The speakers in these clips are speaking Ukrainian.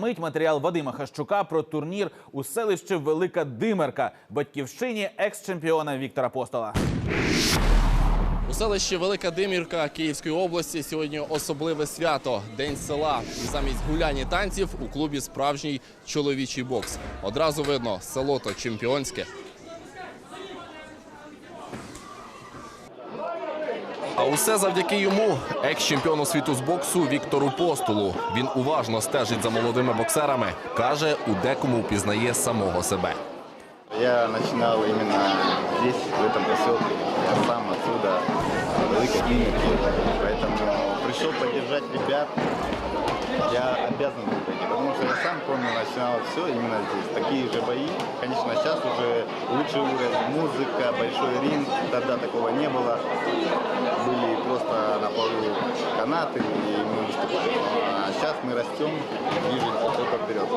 Мить матеріал Вадима Хащука про турнір у селищі Велика Димерка, батьківщині екс-чемпіона Віктора Постола. У селищі Велика Димірка Київської області сьогодні особливе свято День села. І замість гулянь і танців у клубі справжній чоловічий бокс. Одразу видно, село то чемпіонське. А усе завдяки йому, екс-чемпіону світу з боксу Віктору Постулу. Він уважно стежить за молодими боксерами. Каже, у декому впізнає самого себе. Я починав іменно тут, в цьому поселку. Я сам отсюда, Великой клініки. Тому прийшов підтримати ребят Я обязан был прийти, потому что я сам помню, начинал все именно здесь. Такие же бои. Конечно, сейчас уже лучший уровень, музыка, большой ринг. Тогда такого не было. Были просто на полу канаты, и мы выступали. А сейчас мы растем, движемся только вперед.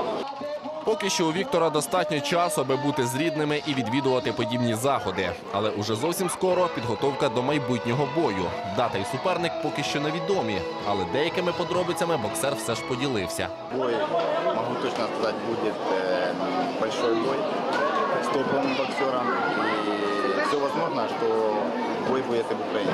Поки що у Віктора достатньо часу, аби бути з рідними і відвідувати подібні заходи. Але уже зовсім скоро підготовка до майбутнього бою. Дата і суперник поки що невідомі, але деякими подробицями боксер все ж поділився. Бой, могу точно сказать, будет э, большой бой с топовым боксером. И все возможно, что бой будет и в Украине.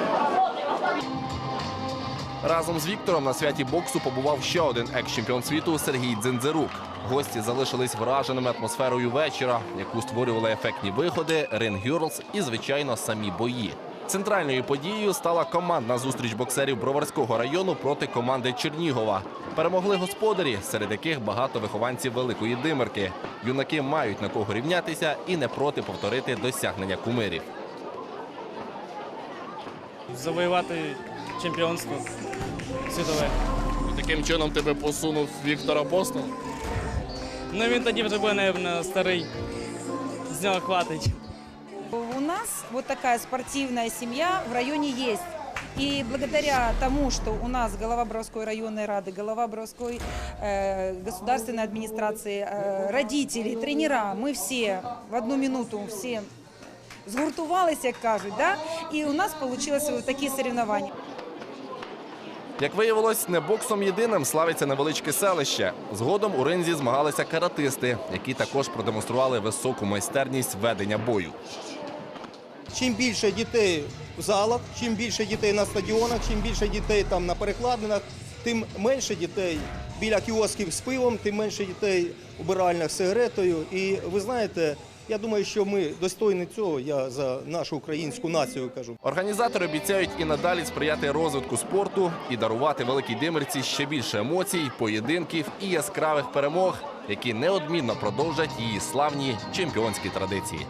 Разом з Віктором на святі боксу побував ще один екс-чемпіон світу Сергій Дзиндзерук. Гості залишились враженими атмосферою вечора, яку створювали ефектні виходи, ринг-гюрлс і, звичайно, самі бої. Центральною подією стала командна зустріч боксерів Броварського району проти команди Чернігова. Перемогли господарі, серед яких багато вихованців Великої Димирки. Юнаки мають на кого рівнятися і не проти повторити досягнення кумирів. завоювати чемпіонство світове. Таким чином тебе посунув Віктор Апостол. Ну він тоді вже буде, мабуть, старий. З нього хватить. У нас вот такая спортивная семья в районе есть. И благодаря тому, что у нас глава Боровской районной рады, глава Боровской э, государственной администрации, э, родители, тренера, мы все в одну минуту все згуртувалися, як кажуть, да? і у нас получилось вот такі соревнования. Як виявилось, не боксом єдиним славиться невеличке селище. Згодом у ринзі змагалися каратисти, які також продемонстрували високу майстерність ведення бою. Чим більше дітей в залах, чим більше дітей на стадіонах, чим більше дітей там на перекладинах, тим менше дітей біля кіосків з пивом, тим менше дітей у биральнях з сигаретою. І ви знаєте, я думаю, що ми достойні цього. Я за нашу українську націю кажу. Організатори обіцяють і надалі сприяти розвитку спорту і дарувати великій димерці ще більше емоцій, поєдинків і яскравих перемог, які неодмінно продовжать її славні чемпіонські традиції.